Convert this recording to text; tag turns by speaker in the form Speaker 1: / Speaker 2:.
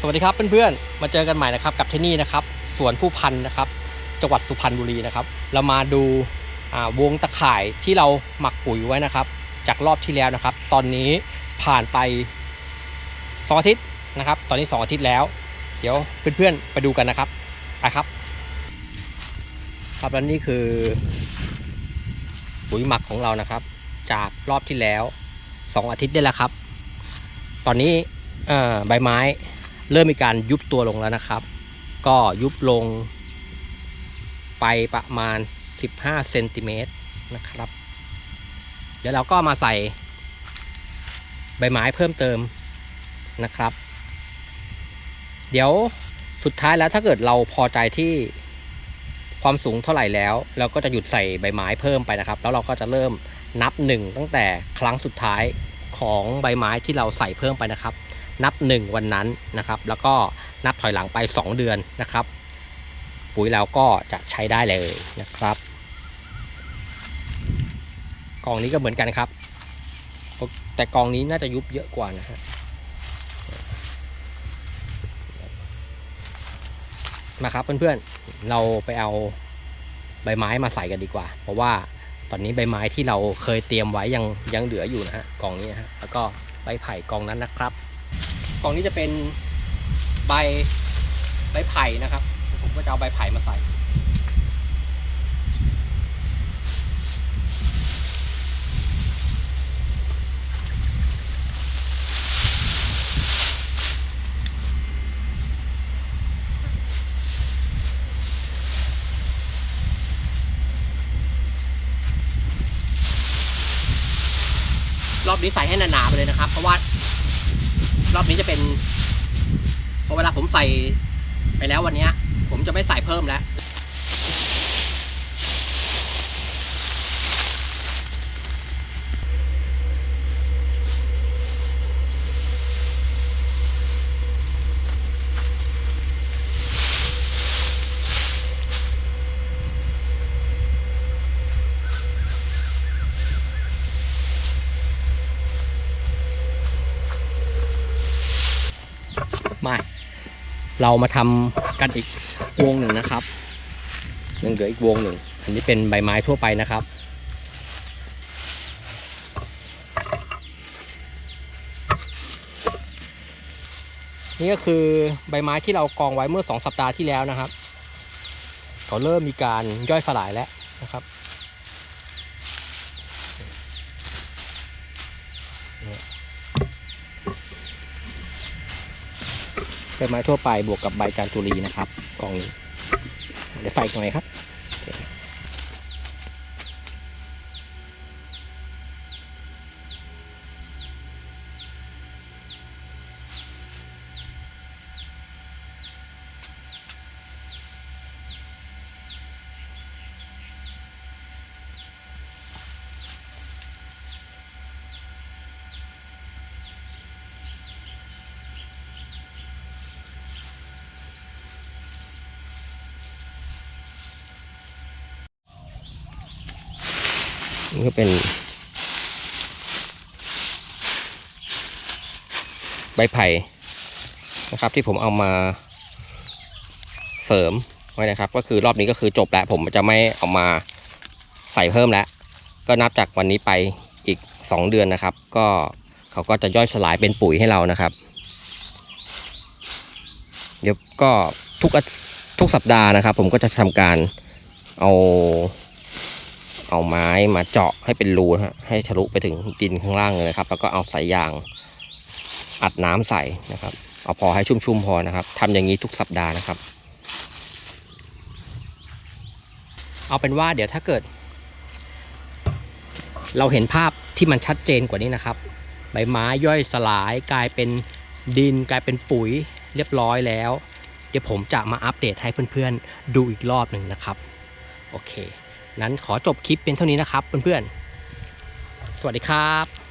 Speaker 1: สวัสดีครับเพื่อนๆ มาเจอกันใหม่นะครับกับที่นี่นะครับสวนผู้พันนะครับ จังหวัดสุพรรณบุรีนะครับ เรามาดูาวงตะข่ายที่เราหมักปุ๋ยไว้นะครับ จากรอบที่แล้วนะครับ ตอนนี้ผ่านไปสองอาทิตย์นะครับ ตอนนี้สองอาทิตย์แล้ว เดี๋ยวเพื่อนๆไปดูกันนะครับไปครับ ครับและนี่คือ ปุ๋ยหมักของเรานะครับ จากรอบที่แล้วสองอาทิตย์ได้แล้วครับ ตอนนี้ใบไม้ เริ่มมีการยุบตัวลงแล้วนะครับ ก็ยุบลงไปประมาณ 15เซนติเมตรนะครับ เดี๋ยวเราก็มาใส่ใบไม้เพิ่มเติมนะครับ เดี๋ยวสุดท้ายแล้วถ้าเกิดเราพอใจที่ความสูงเท่าไหร่แล้ว เราก็จะหยุดใส่ใบไม้เพิ่มไปนะครับ แล้วเราก็จะเริ่มนับหนึ่งตั้งแต่ครั้งสุดท้ายของใบไม้ที่เราใส่เพิ่มไปนะครับ นับ 1 วันนั้นนะครับ แล้วก็นับถอยหลังไป 2 เดือนนะครับ ปุ๋ยเราก็จะใช้ได้เลยนะครับกองนี้ก็เหมือนกันครับ แต่กองนี้น่าจะยุบเยอะกว่านะฮะมาครับเพื่อนๆเราไปเอาใบไม้มาใส่กันดีกว่า เพราะว่าตอนนี้ใบไม้ที่เราเคยเตรียมไว้ยังยังเหลืออยู่นะฮะกองนี้นะฮะแล้วก็ใบไผ่กองนั้นนะครับ กล่องนี้จะเป็นใบใบไผ่นะครับ ผมก็จะเอาใบไผ่มาใส่รอบนี้ใส่ให้หนาๆไปเลยนะครับ เพราะว่า รอบนี้จะเป็นพอเวลาผมใส่ไปแล้ววันนี้ ผมจะไม่ใส่เพิ่มแล้ว ม่เรามาทำกันอีกวงหนึ่งนะครับยังเหลืออีกวงหนึ่ง อันนี้เป็นใบไม้ทั่วไปนะครับ นี่ก็คือใบไม้ที่เรากองไว้เมื่อสองสัปดาห์ที่แล้วนะครับเขาเริ่มมีการย่อยสลายแล้ว ใบไม้ทั่วไปบวกกับใบจานตุรีนะครับกล่องนี้เดี๋ยวใส่อีกหนครับ นี่ก็เป็นใบไผ่นะครับ ที่ผมเอามาเสริมไว้นะครับ ก็คือรอบนี้ก็คือจบแล้ว ผมจะไม่เอามาใส่เพิ่มแล้ว ก็นับจากวันนี้ไปอีก 2 เดือนนะครับ ก็เขาก็จะย่อยสลายเป็นปุ๋ยให้เรานะครับ เดี๋ยวก็ทุกทุกสัปดาห์นะครับ ผมก็จะทำการเอา เอาไม้มาเจาะให้เป็นรูนะฮะให้ทะลุไปถึงดินข้างล่างเลยนะครับ แล้วก็เอาสายยางอัดน้ำใส่นะครับ เอาพอให้ชุ่มๆพอนะครับทำอย่างนี้ทุกสัปดาห์นะครับ เอาเป็นว่าเดี๋ยวถ้าเกิด เราเห็นภาพที่มันชัดเจนกว่านี้นะครับ ใบไม้ย่อยสลายกลายเป็นดินกลายเป็นปุ๋ยเรียบร้อยแล้ว เดี๋ยวผมจะมาอัปเดตให้เพื่อนๆดูอีกรอบหนึ่งนะครับ โอเค นั้นขอจบคลิปเป็นเท่านี้นะครับเพื่อนๆ สวัสดีครับ